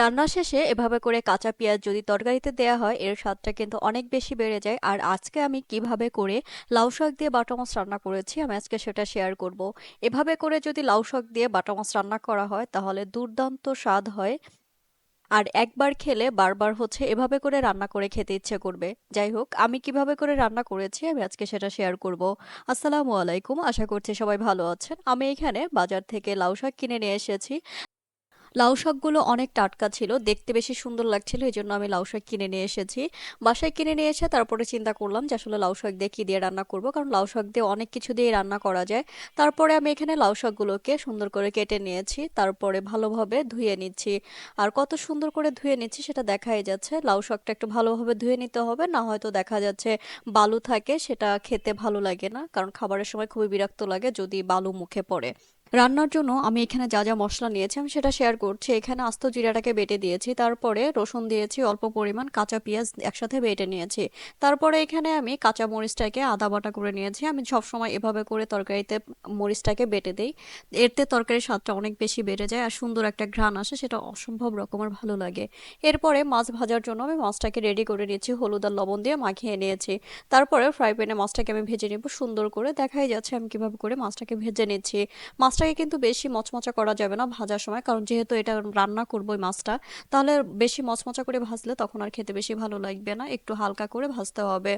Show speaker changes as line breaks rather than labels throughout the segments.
রান্না শেষে এভাবে করে কাঁচা পেঁয়াজ যদি তরকারিতে দেয়া হয়, এর স্বাদটা কিন্তু অনেক বেশি বেড়ে যায়। আর আজকে আমি কীভাবে করে লাউ শাক দিয়ে বাটা মাছ রান্না করেছি, আমি আজকে সেটা শেয়ার করব। এভাবে করে যদি লাউ শাক দিয়ে বাটা মাছ রান্না করা হয়, তাহলে দুর্দান্ত স্বাদ হয়। আর একবার খেলে বারবার হচ্ছে এভাবে করে রান্না করে খেতে ইচ্ছে করবে। যাই হোক, আমি কীভাবে করে রান্না করেছি, আমি আজকে সেটা শেয়ার করব। আসসালামু আলাইকুম, আশা করছি সবাই ভালো আছেন। আমি এখানে বাজার থেকে লাউ শাক কিনে নিয়ে এসেছি। লাউ শাকগুলো অনেক টাটকা ছিল, দেখতে বেশি সুন্দর লাগছিল এই জন্য আমি লাউ শাক কিনে নিয়ে এসেছি। বাসায় কিনে নিয়ে এসে তারপরে চিন্তা করলাম যে আসলে লাউ শাক দিয়ে কী দিয়ে রান্না করব, কারণ লাউ শাক দিয়ে অনেক কিছু দিয়ে রান্না করা যায়। তারপরে আমি এখানে লাউ শাকগুলোকে সুন্দর করে কেটে নিয়েছি, তারপরে ভালোভাবে ধুয়ে নিচ্ছি। আর কত সুন্দর করে ধুয়ে নিচ্ছি সেটা দেখাই যাচ্ছে, লাউ শাকটা একটু ভালোভাবে ধুয়ে নিতে হবে, না হয়তো দেখা যাচ্ছে বালু থাকে সেটা খেতে ভালো লাগে না, কারণ খাবারের সময় খুবই বিরক্ত লাগে যদি বালু মুখে পড়ে। রান্নার জন্য আমি এখানে যা যা মশলা নিয়েছি আমি সেটা শেয়ার করছি। এখানে আস্ত জিরাটাকে বেটে দিয়েছি, তারপরে রসুন দিয়েছি অল্প পরিমাণ, কাঁচা পেঁয়াজ একসাথে বেটে নিয়েছি। তারপরে এখানে আমি কাঁচা মরিচটাকে আদা বাটা করে নিয়েছি। আমি সবসময় এভাবে করে তরকারিতে মরিচটাকে বেটে দিই। এরতে তরকারির স্বাদটা অনেক বেশি বেড়ে যায় আর সুন্দর একটা ঘ্রাণ আসে, সেটা অসম্ভব রকমের ভালো লাগে। এরপরে মাছ ভাজার জন্য আমি মাছটাকে রেডি করে নিয়েছি, হলুদ আর লবণ দিয়ে মাখিয়ে নিয়েছি। তারপরে ফ্রাই প্যানে মাছটাকে আমি ভেজে নেব, সুন্দর করে দেখাই যাচ্ছে আমি কীভাবে করে মাছটাকে ভেজে নিচ্ছি। মাছটাকে কিন্তু বেশি মচমচা করা যাবে না ভাজার সময়, কারণ যেহেতু এটা রান্না করব মাছটা, তাহলে বেশি মচমচা করে ভাজলে তখন আর খেতে বেশি ভালো লাগবে না, একটু হালকা করে ভাজতে হবে।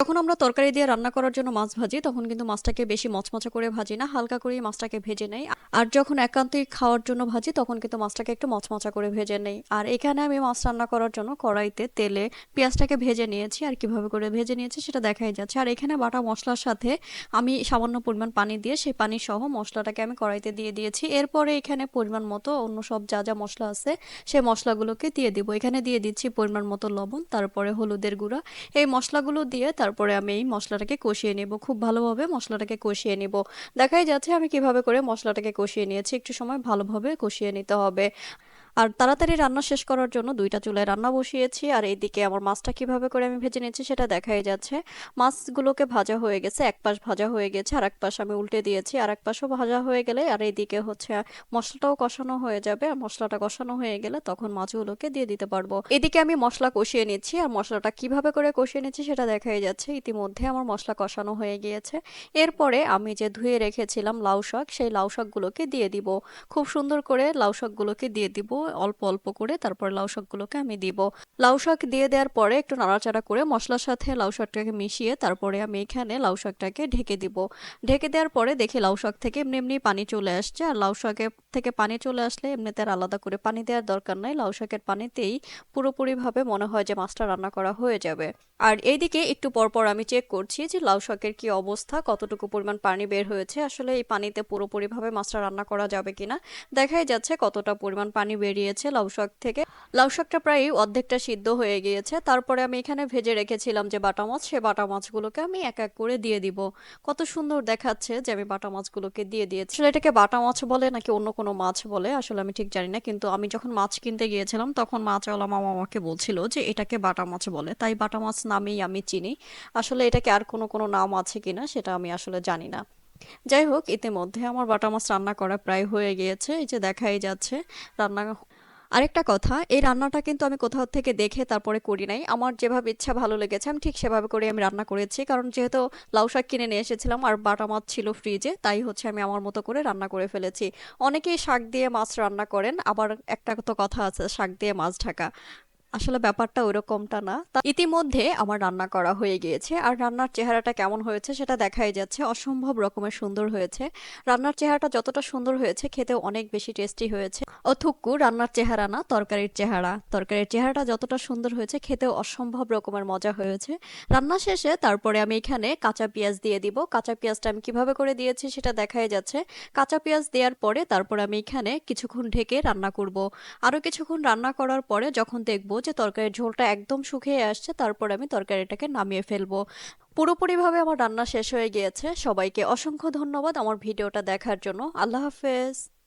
যখন আমরা তরকারি দিয়ে রান্না করার জন্য মাছ ভাজি, তখন কিন্তু মাছটাকে বেশি মচমচা করে ভাজি না, হালকা করেই মাছটাকে ভেজে নেই। আর যখন একান্তই খাওয়ার জন্য ভাজি, তখন কিন্তু মাছটাকে একটু মচমচা করে ভেজে নেই। আর এখানে আমি মাছ রান্না করার জন্য কড়াইতে তেলে পেঁয়াজটাকে ভেজে নিয়েছি। আর কীভাবে করে ভেজে নিয়েছি সেটা দেখাই যাচ্ছে। আর এখানে বাটা মশলার সাথে আমি সামান্য পরিমাণ পানি দিয়ে, সেই পানি সহ মশলাটাকে আমি কড়াইতে দিয়ে দিয়েছি। এরপরে এখানে পরিমাণ মতো অন্য সব যা যা মশলা আছে, সেই মশলাগুলোকে দিয়ে দিব। এখানে দিয়ে দিচ্ছি পরিমাণ মতো লবণ, তারপরে হলুদের গুঁড়া। এই মশলাগুলো দিয়ে তারপরে আমি এই মশলাটাকে কষিয়ে নেব, খুব ভালোভাবে মশলাটাকে কষিয়ে নেব। দেখাই যাচ্ছে আমি কীভাবে করে মশলাটাকে কষিয়ে নিয়েছি, একটু সময় ভালোভাবে কষিয়ে নিতে হবে। আর তাড়াতাড়ি রান্না শেষ করার জন্য দুইটা চুলায় রান্না বসিয়েছি, আর এইদিকে আমার মাছটা কীভাবে করে আমি ভেজে নিচ্ছি সেটা দেখাই যাচ্ছে। মাছগুলোকে ভাজা হয়ে গেছে, এক পাশ ভাজা হয়ে গেছে আর এক পাশ আমি উল্টে দিয়েছি আর এক পাশও ভাজা হয়ে গেলে, আর এইদিকে হচ্ছে মশলাটাও কষানো হয়ে যাবে, আর মশলাটা কষানো হয়ে গেলে তখন মাছগুলোকে দিয়ে দিতে পারব। এদিকে আমি মশলা কষিয়ে নিচ্ছি, আর মশলাটা কীভাবে করে কষিয়ে নিচ্ছি সেটা দেখাই যাচ্ছে। ইতিমধ্যে আমার মশলা কষানো হয়ে গিয়েছে। এরপরে আমি যে ধুয়ে রেখেছিলাম লাউ শাক, সেই লাউ শাকগুলোকে দিয়ে দিব। খুব সুন্দর করে লাউ শাকগুলোকে দিয়ে দিব অল্প অল্প করে তারপরে লাউ শাকগুলোকে আমি দিব। লাউ শাক দিয়ে দেওয়ার পরে একটু নাড়াচাড়া করে মশলার সাথে লাউ শাকটাকে মিশিয়ে তারপরে আমি এখানে লাউ শাকটাকে ঢেকে দিব। ঢেকে দেওয়ার পরে দেখি লাউ শাক থেকে এমনি এমনি পানি চলে আসছে আর লাউ শাকের থেকে পানি চলে আসলে এমনিতে আর আলাদা করে পানি দেওয়ার দরকার নাই। লাউ শাকের পানিতেই পুরোপুরিভাবে মনে হয় যে মাছটা রান্না করা হয়ে যাবে। আর এইদিকে একটু পরপর আমি চেক করছি যে লাউ শাকের কি অবস্থা, কতটুকু পরিমাণ পানি বের হয়েছে, আসলে এই পানিতে পুরোপুরিভাবে মাছটা রান্না করা যাবে কিনা? দেখাই যাচ্ছে কতটা পরিমাণ পানি বেরিয়েছে লাউ থেকে। লাউ প্রায় অর্ধেকটা সিদ্ধ হয়ে গিয়েছে। তারপরে আমি এখানে ভেজে রেখেছিলাম যে বাটা মাছ, সে বাটা মাছগুলোকে আমি এক এক করে দিয়ে দিব। কত সুন্দর দেখাচ্ছে যে আমি বাটা মাছগুলোকে দিয়ে দিয়েছি। আসলে এটাকে বাটা মাছ বলে নাকি অন্য কোনো মাছ বলে, আসলে আমি ঠিক জানি না। কিন্তু আমি যখন মাছ কিনতে গিয়েছিলাম, তখন মাছওয়ালা মামা আমাকে বলছিল যে এটাকে বাটা মাছ বলে। তাই বাটা মাছ নামেই আমি চিনি। আসলে এটাকে আর কোনো কোনো নাম আছে কিনা, সেটা আমি আসলে জানি না। যাই হোক ইতিমধ্যে আমার বাটা মাছ রান্না করা প্রায় হয়ে গিয়েছে, এই যে দেখাই যাচ্ছে রান্না। আরেকটা কথা, এই রান্নাটা কিন্তু আমি কোথাও থেকে দেখে তারপরে করি নাই। আমার যেভাবে ইচ্ছা ভালো লেগেছে, আমি ঠিক সেভাবে করে আমি রান্না করেছি। কারণ যেহেতু লাউ শাক কিনে নিয়ে এসেছিলাম আর বাটা মাছ ছিল ফ্রিজে তাই হচ্ছে আমি আমার মতো করে রান্না করে ফেলেছি। অনেকেই শাক দিয়ে মাছ রান্না করেন, আবার একটা তো কথা আছে, শাক দিয়ে মাছ ঢাকা। আসলে ব্যাপারটা ওইরকমটা না। তা ইতিমধ্যে আমার রান্না করা হয়ে গিয়েছে আর রান্নার চেহারাটা কেমন হয়েছে সেটা দেখাই যাচ্ছে। অসম্ভব রকমের সুন্দর হয়েছে। রান্নার চেহারাটা যতটা সুন্দর হয়েছে খেতে অনেক বেশি টেস্টি হয়েছে। অথুক্কু রান্নার চেহারা না, তরকারির চেহারা। তরকারির চেহারাটা যতটা সুন্দর হয়েছে খেতেও অসম্ভব রকমের মজা হয়েছে। রান্না শেষে তারপরে আমি এখানে কাঁচা পেঁয়াজ দিয়ে দিব। কাঁচা পেঁয়াজটা আমি কীভাবে করে দিয়েছি সেটা দেখাই যাচ্ছে। কাঁচা পেঁয়াজ দেওয়ার পরে তারপর আমি এখানে কিছুক্ষণ ঢেকে রান্না করব। আরও কিছুক্ষণ রান্না করার পরে যখন দেখব যে তরকারির ঝোলটা একদম শুকিয়ে আসছে, তারপর আমি তরকারিটাকে নামিয়ে ফেলব। পুরোপুরিভাবে আমার রান্না শেষ হয়ে গিয়েছে। সবাইকে অসংখ্য ধন্যবাদ আমার ভিডিওটা দেখার জন্য। আল্লাহ হাফেজ।